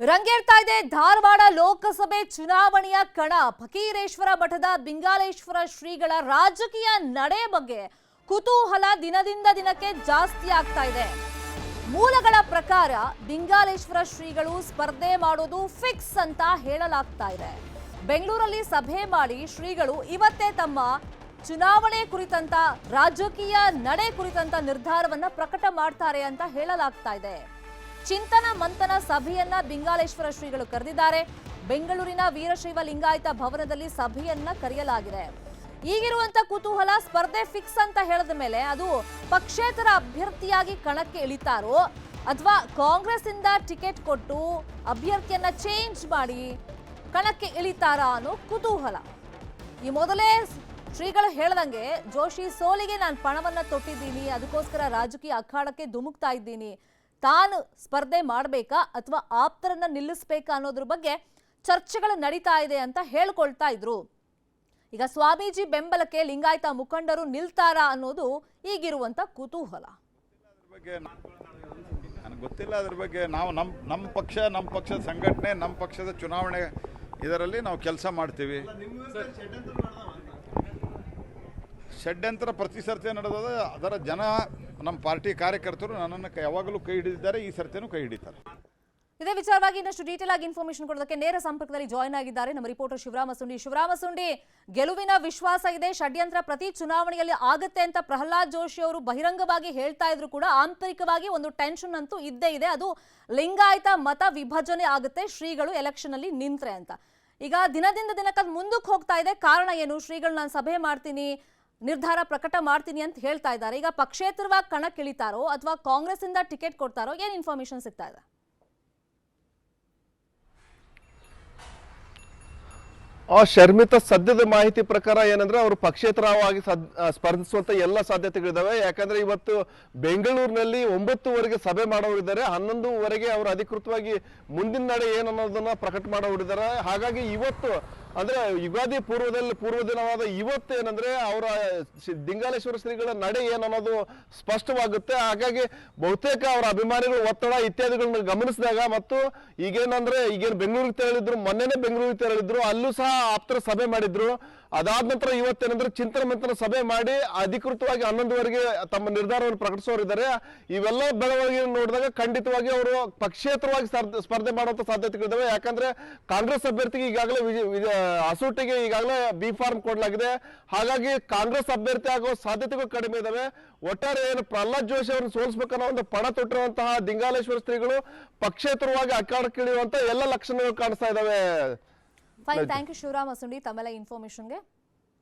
ರಂಗೇರ್ತಾ ಇದೆ ಧಾರವಾಡ ಲೋಕಸಭೆ ಚುನಾವಣೆಯ ಕಣ. ಫಕೀರೇಶ್ವರ ಮಠದ ಬಿಂಗಾಲೇಶ್ವರ ಶ್ರೀಗಳ ರಾಜಕೀಯ ನಡೆ ಬಗ್ಗೆ ಕುತೂಹಲ ದಿನದಿಂದ ದಿನಕ್ಕೆ ಜಾಸ್ತಿ ಆಗ್ತಾ ಇದೆ. ಮೂಲಗಳ ಪ್ರಕಾರ ಬಿಂಗಾಲೇಶ್ವರ ಶ್ರೀಗಳು ಸ್ಪರ್ಧೆ ಮಾಡೋದು ಫಿಕ್ಸ್ ಅಂತ ಹೇಳಲಾಗ್ತಾ ಇದೆ. ಬೆಂಗಳೂರಲ್ಲಿ ಸಭೆ ಮಾಡಿ ಶ್ರೀಗಳು ಇವತ್ತೇ ತಮ್ಮ ಚುನಾವಣೆ ಕುರಿತಂತ, ರಾಜಕೀಯ ನಡೆ ಕುರಿತಂತ ನಿರ್ಧಾರವನ್ನ ಪ್ರಕಟ ಮಾಡ್ತಾರೆ ಅಂತ ಹೇಳಲಾಗ್ತಾ ಇದೆ. ಚಿಂತನ ಮಂಥನ ಸಭೆಯನ್ನ ಬಿಂಗಾಲೇಶ್ವರ ಶ್ರೀಗಳು ಕರೆದಿದ್ದಾರೆ. ಬೆಂಗಳೂರಿನ ವೀರಶೈವ ಲಿಂಗಾಯತ ಭವನದಲ್ಲಿ ಸಭೆಯನ್ನ ಕರೆಯಲಾಗಿದೆ. ಈಗಿರುವಂತ ಕುತೂಹಲ ಸ್ಪರ್ಧೆ ಫಿಕ್ಸ್ ಅಂತ ಹೇಳಿದ ಮೇಲೆ ಅದು ಪಕ್ಷೇತರ ಅಭ್ಯರ್ಥಿಯಾಗಿ ಕಣಕ್ಕೆ ಇಳಿತಾರೋ ಅಥವಾ ಕಾಂಗ್ರೆಸ್ ಇಂದ ಟಿಕೆಟ್ ಕೊಟ್ಟು ಅಭ್ಯರ್ಥಿಯನ್ನ ಚೇಂಜ್ ಮಾಡಿ ಕಣಕ್ಕೆ ಇಳಿತಾರಾ ಅನ್ನೋ ಕುತೂಹಲ. ಈ ಮೊದಲೇ ಶ್ರೀಗಳು ಹೇಳ್ದಂಗೆ ಜೋಶಿ ಸೋಲಿಗೆ ನಾನು ಪಣವನ್ನ ತೊಟ್ಟಿದ್ದೀನಿ, ಅದಕ್ಕೋಸ್ಕರ ರಾಜಕೀಯ ಅಖಾಡಕ್ಕೆ ಧುಮುಕ್ತಾ ಇದ್ದೀನಿ ತಾನು ಸ್ಪರ್ಧೆ ಮಾಡಬೇಕಾ ಅಥವಾ ಆಪ್ತರನ್ನ ನಿಲ್ಲಿಸಬೇಕಾ ಅನ್ನೋದ್ರ ಬಗ್ಗೆ ಚರ್ಚೆಗಳು ನಡೀತಾ ಇದೆ ಅಂತ ಹೇಳ್ಕೊಳ್ತಾ ಇದ್ರು. ಈಗ ಸ್ವಾಮೀಜಿ ಬೆಂಬಲಕ್ಕೆ ಲಿಂಗಾಯತ ಮುಖಂಡರು ನಿಲ್ತಾರಾ ಅನ್ನೋದು ಈಗಿರುವಂತ ಕುತೂಹಲ. ಅದ್ರ ಬಗ್ಗೆ ನನಗೆ ಗೊತ್ತಿಲ್ಲ ಅದ್ರ ಬಗ್ಗೆ. ನಾವು ನಮ್ಮ ನಮ್ಮ ಪಕ್ಷ ನಮ್ಮ ಪಕ್ಷದ ಸಂಘಟನೆ ನಮ್ಮ ಪಕ್ಷದ ಚುನಾವಣೆ ಇದರಲ್ಲಿ ನಾವು ಕೆಲಸ ಮಾಡ್ತೀವಿ. ಷಡ್ಯಂತ್ರ ಪ್ರತಿ ಸರ್ತೆ ನಡೆದದ ಅದರ ಜನ ನಮ್ಮ ಪಾರ್ಟಿ ಕಾರ್ಯಕರ್ತರು ನನ್ನನ್ನು ಯಾವಾಗಲೂ ಕೈ ಹಿಡಿದಿದ್ದಾರೆ, ಈ ಸರ್ತೆನೂ ಕೈ ಹಿಡಿತಾರೆ. ಇದೇ ವಿಚಾರವಾಗಿ ಇನ್ನಷ್ಟು ಡೀಟೇಲ್ ಆಗಿ ಇನ್ಫಾರ್ಮೇಶನ್ ಕೊಡೋದಕ್ಕೆ ನೇರ ಸಂಪರ್ಕದಲ್ಲಿ ಜಾಯ್ನ್ ಆಗಿದ್ದಾರೆ ನಮ್ಮ ರಿಪೋರ್ಟರ್ ಶಿವರಾಮ ಸುಂಡಿ. ಶಿವರಾಮ ಸುಂಡಿ, ಗೆಲುವಿನ ವಿಶ್ವಾಸ ಇದೆ, ಷಡ್ಯಂತ್ರ ಪ್ರತಿ ಚುನಾವಣೆಯಲ್ಲಿ ಆಗುತ್ತೆ ಅಂತ ಪ್ರಹ್ಲಾದ್ ಜೋಶಿ ಅವರು ಬಹಿರಂಗವಾಗಿ ಹೇಳ್ತಾ ಇದ್ರು ಕೂಡ ಆಂತರಿಕವಾಗಿ ಒಂದು ಟೆನ್ಷನ್ ಅಂತೂ ಇದ್ದೇ ಇದೆ. ಅದು ಲಿಂಗಾಯತ ಮತ ವಿಭಜನೆ ಆಗುತ್ತೆ, ಶ್ರೀಗಳು ಎಲೆಕ್ಷನ್ ಅಲ್ಲಿ ನಿಂತ್ರೆ ಅಂತ. ಈಗ ದಿನದಿಂದ ದಿನಕ್ಕೆ ಮುಂದಕ್ಕೆ ಹೋಗ್ತಾ ಇದೆ. ಕಾರಣ ಏನು? ಶ್ರೀಗಳು ನಾನು ಸಭೆ ಮಾಡ್ತೀನಿ ನಿರ್ಧಾರ ಪ್ರಕಟ ಮಾಡ್ತೀನಿ ಅಂತ ಹೇಳ್ತಾ ಇದ್ದಾರೆ. ಈಗ ಪಕ್ಷೇತರವಾಗಿ ಕಣಕ್ಕಿಳಿತಾರೋ ಅಥವಾ ಕಾಂಗ್ರೆಸ್ ಇಂದ ಟಿಕೆಟ್ ಕೊಡ್ತಾರೋ, ಏನ್ ಇನ್ಫಾರ್ಮೇಶನ್ ಸಿಗ್ತಾ ಇದೆ? ಶರ್ಮಿತ ಸದ್ಯದ ಮಾಹಿತಿ ಪ್ರಕಾರ ಏನಂದ್ರೆ ಅವರು ಪಕ್ಷೇತರವಾಗಿ ಸ್ಪರ್ಧಿಸುವಂತ ಎಲ್ಲ ಸಾಧ್ಯತೆಗಳಿದ್ದಾವೆ ಯಾಕಂದ್ರೆ ಇವತ್ತು ಬೆಂಗಳೂರಿನಲ್ಲಿ ಒಂಬತ್ತುವರೆಗೆ ಸಭೆ ಮಾಡೋರಿದ್ದಾರೆ ಹನ್ನೊಂದುವರೆಗೆ ಅವರು ಅಧಿಕೃತವಾಗಿ ಮುಂದಿನ ನಡೆ ಏನನ್ನೋದನ್ನ ಪ್ರಕಟ ಮಾಡೋರಿದ್ದಾರೆ ಹಾಗಾಗಿ ಇವತ್ತು ಅಂದ್ರೆ ಯುಗಾದಿ ಪೂರ್ವದಲ್ಲಿ ಪೂರ್ವ ದಿನವಾದ ಇವತ್ತು ಏನಂದ್ರೆ ಅವರ ದಿಂಗಾಲೇಶ್ವರ ಶ್ರೀಗಳ ನಡೆ ಏನನ್ನೋದು ಸ್ಪಷ್ಟವಾಗುತ್ತೆ. ಹಾಗಾಗಿ ಬಹುತೇಕ ಅವರ ಅಭಿಮಾನಿಗಳು ಒತ್ತಡ ಇತ್ಯಾದಿಗಳನ್ನ ಗಮನಿಸಿದಾಗ ಮತ್ತು ಈಗೇನಂದ್ರೆ ಈಗೇನು ಬೆಂಗಳೂರಿಗೆ ತೆರಳಿದ್ರು, ಮೊನ್ನೆನೇ ಬೆಂಗಳೂರಿಗೆ ತೆರಳಿದ್ರು, ಅಲ್ಲೂ ಸಹ ಆಪ್ತರ ಸಭೆ ಮಾಡಿದ್ರು. ಅದಾದ ನಂತರ ಇವತ್ತೇನಂದ್ರೆ ಚಿಂತನ ಮಂಥನ ಸಭೆ ಮಾಡಿ ಅಧಿಕೃತವಾಗಿ ಹನ್ನೊಂದುವರೆಗೆ ತಮ್ಮ ನಿರ್ಧಾರವನ್ನು ಪ್ರಕಟಿಸೋರಿದ್ದಾರೆ ಇವೆಲ್ಲ ಬೆಳವಣಿಗೆ ನೋಡಿದಾಗ ಖಂಡಿತವಾಗಿ ಅವರು ಪಕ್ಷೇತರವಾಗಿ ಸ್ಪರ್ಧೆ- ಮಾಡುವಂತ ಸಾಧ್ಯತೆಗಳಿದ್ದಾವೆ ಯಾಕಂದ್ರೆ ಕಾಂಗ್ರೆಸ್ ಅಭ್ಯರ್ಥಿಗೆ ಈಗಾಗಲೇ ಹಸೂಟಿಗೆ ಈಗಾಗಲೇ ಬಿ ಫಾರ್ಮ್ ಕೊಡಲಾಗಿದೆ. ಹಾಗಾಗಿ ಕಾಂಗ್ರೆಸ್ ಅಭ್ಯರ್ಥಿ ಆಗೋ ಸಾಧ್ಯತೆಗಳು ಕಡಿಮೆ ಇದಾವೆ. ಒಟ್ಟಾರೆ ಏನು ಪ್ರಹ್ಲಾದ್ ಜೋಶಿ ಅವರನ್ನು ಸೋಲಿಸಬೇಕನ್ನೋ ಒಂದು ಪಣ ತೊಟ್ಟಿರುವಂತಹ ದಿಂಗಾಲೇಶ್ವರ ಶ್ರೀಗಳು ಪಕ್ಷೇತರವಾಗಿ ಅಖಾಡಕ್ಕಿಳಿಯುವಂತ ಎಲ್ಲ ಲಕ್ಷಣಗಳು ಕಾಣಿಸ್ತಾ ಇದಾವೆ. Fine thank you Shivarama Sundi ತಮ್ಮೆಲ್ಲ ಇನ್ಫಾರ್ಮೇಶನ್ಗೆ